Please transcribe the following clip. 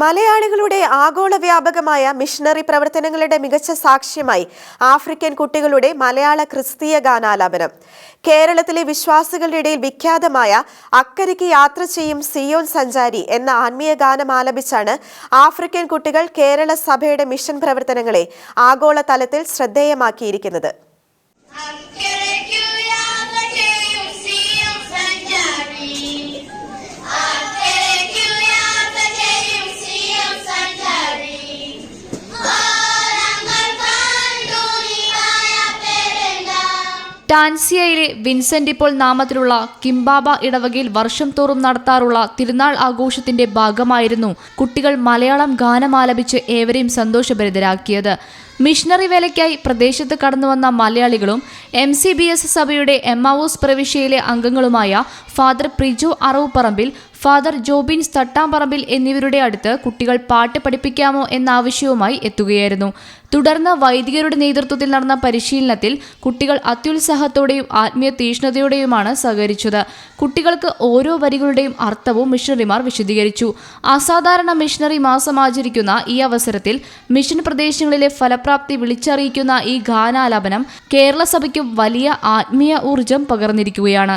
മലയാളികളുടെ ആഗോള വ്യാപകമായ മിഷണറി പ്രവർത്തനങ്ങളുടെ മികച്ച സാക്ഷ്യമായി ആഫ്രിക്കൻ കുട്ടികളുടെ മലയാള ക്രിസ്തീയ ഗാനാലാപനം. കേരളത്തിലെ വിശ്വാസികളുടെ ഇടയിൽ വിഖ്യാതമായ അക്കരയ്ക്ക് യാത്ര ചെയ്യും സിയോൻ സഞ്ചാരി എന്ന ആത്മീയ ഗാനം ആലപിച്ചാണ് ആഫ്രിക്കൻ കുട്ടികൾ കേരള സഭയുടെ മിഷൻ പ്രവർത്തനങ്ങളെ ആഗോള തലത്തിൽ ശ്രദ്ധേയമാക്കിയിരിക്കുന്നത്. ടാൻസിയയിലെ വിൻസെന്റ് ഇപ്പോൾ നാമത്തിലുള്ള കിംബാബ ഇടവകയിൽ വർഷം തോറും നടത്താറുള്ള തിരുനാൾ ആഘോഷത്തിന്റെ ഭാഗമായിരുന്നു കുട്ടികൾ മലയാളം ഗാനമാലപിച്ച് ഏവരെയും സന്തോഷഭരിതരാക്കിയത്. മിഷണറി വേലയ്ക്കായി പ്രദേശത്ത് കടന്നുവന്ന മലയാളികളും എം സി ബി എസ് സഭയുടെ എമ്മാവൂസ് പ്രവിശ്യയിലെ അംഗങ്ങളുമായ ഫാദർ പ്രിജു അറവുപറമ്പിൽ ഫാദർ ജോബിൻസ് തട്ടാമ്പറമ്പിൽ എന്നിവരുടെ അടുത്ത് കുട്ടികൾ പാട്ട് പഠിപ്പിക്കാമോ എന്ന ആവശ്യവുമായി എത്തുകയായിരുന്നു. തുടർന്ന് വൈദികരുടെ നേതൃത്വത്തിൽ നടന്ന പരിശീലനത്തിൽ കുട്ടികൾ അത്യുത്സാഹത്തോടെയും ആത്മീയ തീഷ്ണതയോടെയുമാണ് സഹകരിച്ചത്. കുട്ടികൾക്ക് ഓരോ വരികളുടെയും അർത്ഥവും മിഷണറിമാർ വിശദീകരിച്ചു. അസാധാരണ മിഷണറി മാസം ആചരിക്കുന്ന ഈ അവസരത്തിൽ മിഷൻ പ്രദേശങ്ങളിലെ ഫലപ്രാപ്തി വിളിച്ചറിയിക്കുന്ന ഈ ഗാനാലാപനം കേരള സഭയ്ക്കും വലിയ ആത്മീയ ഊർജം പകർന്നിരിക്കുകയാണ്.